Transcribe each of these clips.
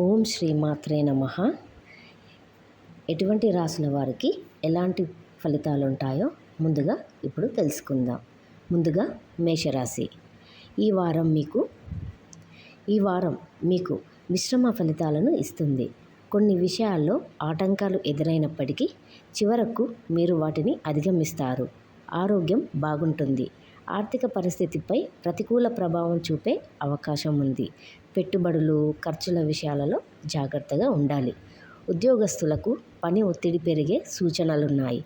ఓం శ్రీ మాత్రే నమ. ఎటువంటి రాసిన వారికి ఎలాంటి ఫలితాలు ఉంటాయో ముందుగా ఇప్పుడు తెలుసుకుందాం. ముందుగా మేషరాశి. ఈ వారం మీకు ఈ వారం మీకు మిశ్రమ ఫలితాలను ఇస్తుంది. కొన్ని విషయాల్లో ఆటంకాలు ఎదురైనప్పటికీ చివరకు మీరు వాటిని అధిగమిస్తారు. ఆరోగ్యం బాగుంటుంది. ఆర్థిక పరిస్థితిపై ప్రతికూల ప్రభావం చూపే అవకాశం ఉంది. పెట్టుబడులు ఖర్చుల విషయాలలో జాగ్రత్తగా ఉండాలి. ఉద్యోగస్తులకు పని ఒత్తిడి పెరిగే సూచనలున్నాయి.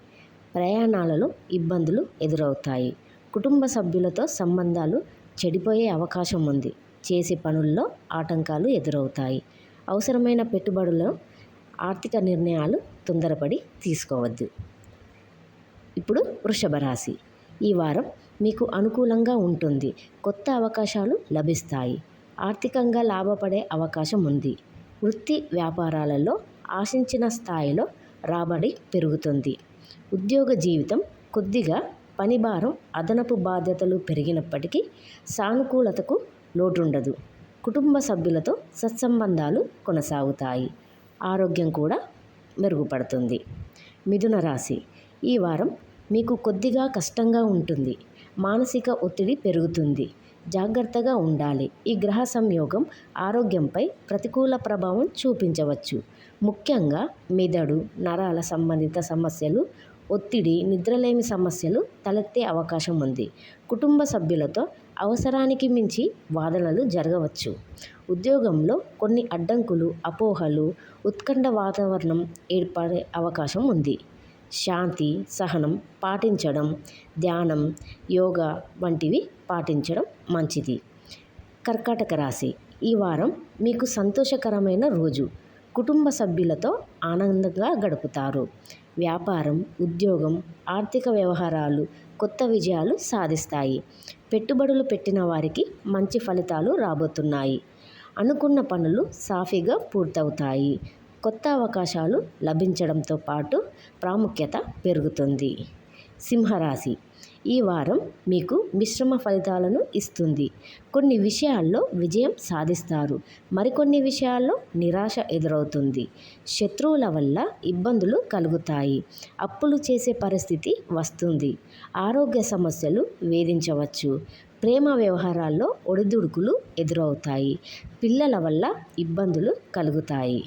ప్రయాణాలలో ఇబ్బందులు ఎదురవుతాయి. కుటుంబ సభ్యులతో సంబంధాలు చెడిపోయే అవకాశం ఉంది. చేసే పనుల్లో ఆటంకాలు ఎదురవుతాయి. అవసరమైన పెట్టుబడులు ఆర్థిక నిర్ణయాలు తొందరపడి తీసుకోవద్దు. ఇప్పుడు వృషభ రాశి. ఈ వారం మీకు అనుకూలంగా ఉంటుంది. కొత్త అవకాశాలు లభిస్తాయి. ఆర్థికంగా లాభపడే అవకాశం ఉంది. వృత్తి వ్యాపారాలలో ఆశించిన స్థాయిలో రాబడి పెరుగుతుంది. ఉద్యోగ జీవితం కొద్దిగా పనిభారం అదనపు బాధ్యతలు పెరిగినప్పటికీ సానుకూలతకు లోటుండదు. కుటుంబ సభ్యులతో సత్సంబంధాలు కొనసాగుతాయి. ఆరోగ్యం కూడా మెరుగుపడుతుంది. మిథున రాశి. ఈ వారం మీకు కొద్దిగా కష్టంగా ఉంటుంది. మానసిక ఒత్తిడి పెరుగుతుంది. జాగ్రత్తగా ఉండాలి. ఈ గ్రహ సంయోగం ఆరోగ్యంపై ప్రతికూల ప్రభావం చూపించవచ్చు. ముఖ్యంగా మెదడు నరాల సంబంధిత సమస్యలు ఒత్తిడి నిద్రలేమి సమస్యలు తలెత్తే అవకాశం ఉంది. కుటుంబ సభ్యులతో అవసరానికి మించి వాదనలు జరగవచ్చు. ఉద్యోగంలో కొన్ని అడ్డంకులు అపోహలు ఉత్కంఠ వాతావరణం ఏర్పడే అవకాశం ఉంది. శాంతి సహనం పాటించడం ధ్యానం యోగా వంటివి పాటించడం మంచిది. కర్కాటక రాశి. ఈ వారం మీకు సంతోషకరమైన రోజు. కుటుంబ సభ్యులతో ఆనందంగా గడుపుతారు. వ్యాపారం ఉద్యోగం ఆర్థిక వ్యవహారాలు కొత్త విజయాలు సాధిస్తాయి. పెట్టుబడులు పెట్టిన వారికి మంచి ఫలితాలు రాబోతున్నాయి. అనుకున్న పనులు సాఫీగా పూర్తవుతాయి. కొత్త అవకాశాలు లభించడంతో పాటు ప్రాముఖ్యత పెరుగుతుంది. సింహరాశి. ఈ వారం మీకు మిశ్రమ ఫలితాలను ఇస్తుంది. కొన్ని విషయాల్లో విజయం సాధిస్తారు. మరికొన్ని విషయాల్లో నిరాశ ఎదురవుతుంది. శత్రువుల వల్ల ఇబ్బందులు కలుగుతాయి. అప్పులు చేసే పరిస్థితి వస్తుంది. ఆరోగ్య సమస్యలు వేధించవచ్చు. ప్రేమ వ్యవహారాల్లో ఒడిదుడుకులు ఎదురవుతాయి. పిల్లల వల్ల ఇబ్బందులు కలుగుతాయి.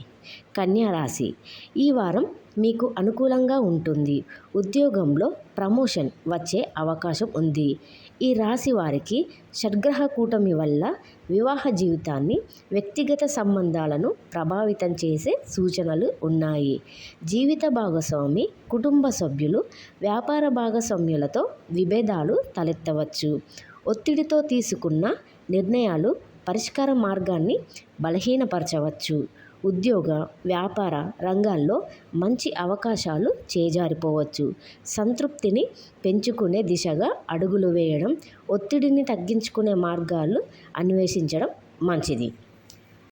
కన్యారాశి. ఈ వారం మీకు అనుకూలంగా ఉంటుంది. ఉద్యోగంలో ప్రమోషన్ వచ్చే అవకాశం ఉంది. ఈ రాశి వారికి షడ్గ్రహ కూటమి వల్ల వివాహ జీవితాన్ని వ్యక్తిగత సంబంధాలను ప్రభావితం చేసే సూచనలు ఉన్నాయి. జీవిత భాగస్వామి కుటుంబ సభ్యులు వ్యాపార భాగస్వామ్యులతో విభేదాలు తలెత్తవచ్చు. ఒత్తిడితో తీసుకున్న నిర్ణయాలు పరిష్కార మార్గాన్ని బలహీనపరచవచ్చు. ఉద్యోగ వ్యాపార రంగాల్లో మంచి అవకాశాలు చేజారిపోవచ్చు. సంతృప్తిని పెంచుకునే దిశగా అడుగులు వేయడం ఒత్తిడిని తగ్గించుకునే మార్గాలు అన్వేషించడం మంచిది.